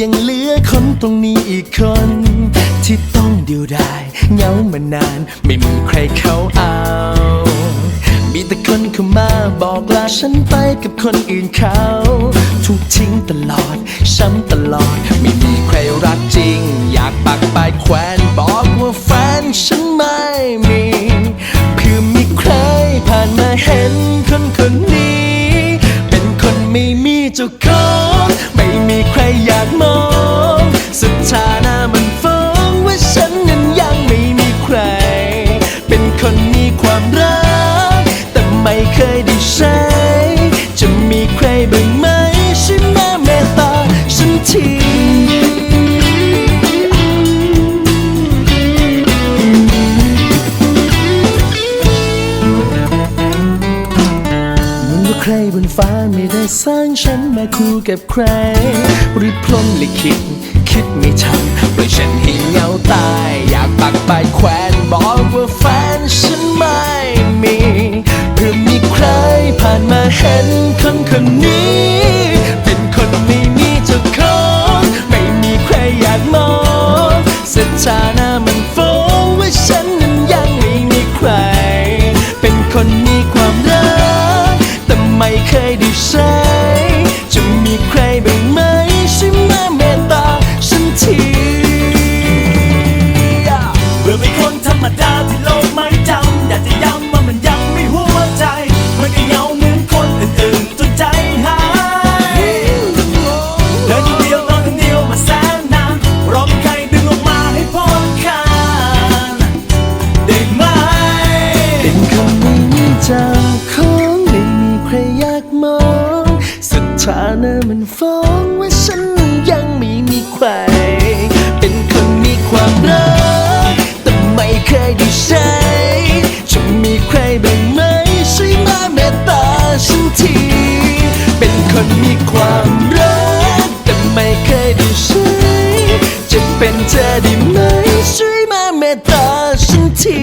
ยังเหลือคนตรงนี้อีกคน ที่ต้องเดียวดายเหงามานาน ไม่มีใครเขาเอา มีแต่คนเข้ามาบอกลาฉันไปกับคนอื่นเขา ถูกทิ้งตลอด ช้ำตลอด ไม่มีใครรักจริง อยากปักปลายแขวนบอกว่าแฟนฉันไม่มี คนมีความรัก แต่ไม่เคยได้ใช้ จะมีใครบ้างไหมช่วยมาเมตตาฉันทีเหมือนว่าใครบนฟ้าไม่ได้สร้างฉันมาคู่กับใครหรือพรหมลิขิตคิดไม่ทันปล่อยฉันให้เหงาตาย ผ่านมาเห็นคนคนนี้ เป็นคนไม่มีเจ้าของ ไม่มีใครอยากมองสถานะมันฟ้องว่าฉันนั้นยังไม่มีใคร เป็นคนมีความรัก แต่ไม่เคยได้ใช้ กมองสถานะมันฟ้องว่าฉันยังไม่มีใคร เป็นคนมีความรัก แต่ไม่เคยได้ใช้ จะมีใครบ้างไหมช่วยมาเมตตาฉันที เป็นคนมีความรัก แต่ไม่เคยได้ใช้ จะเป็นเธอได้ไหมช่วยมาเมตตาฉันที